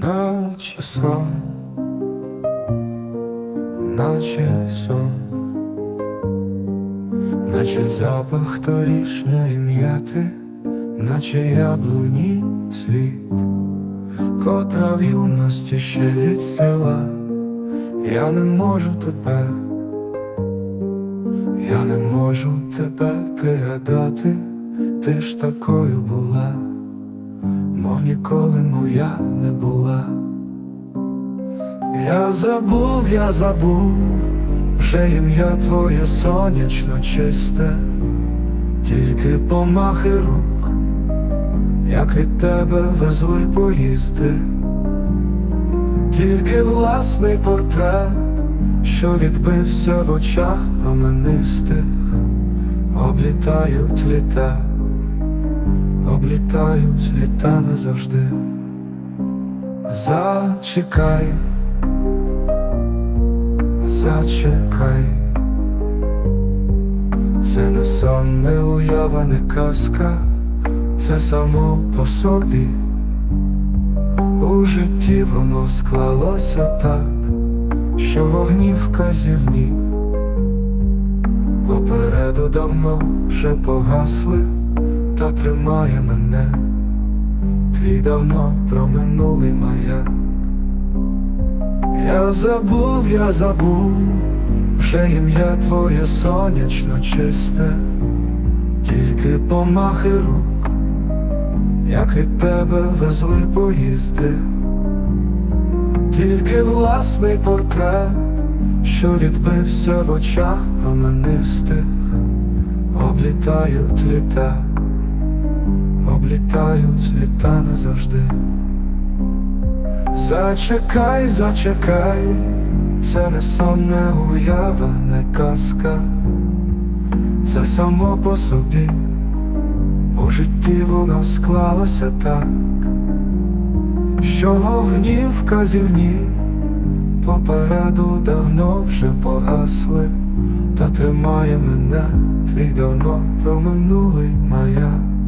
наче сон, наче сон, наче запах торішньої м'яти, наче яблуні світ, котра в юності ще від села, я не можу тебе, я не можу тебе пригадати, ти ж такою була. Мо ніколи моя не була. Я забув, я забув, вже ім'я твоє сонячно чисте, тільки помахи рук, як від тебе везли поїзди, тільки власний портрет, що відбився в очах променистих, облітають літа облітають літа назавжди. Зачекай, зачекай, це не сон, не уява, не казка, це само по собі. У житті воно склалося так, що вогні вказівні. Попереду давно вже погасли та тримає мене, твій давно проминулий маяк. Я забув, я забув, вже ім'я твоє сонячно чисте, тільки помахи рук, як від тебе везли поїзди, тільки власний портрет, що відбився в очах променистих, облітають літа облітають літа назавжди. Зачекай, зачекай, це не сон, не уява, не казка, це само по собі, у житті воно склалося так, що вогні вказівні попереду давно вже погасли, та тримає мене твій давно проминулий маяк.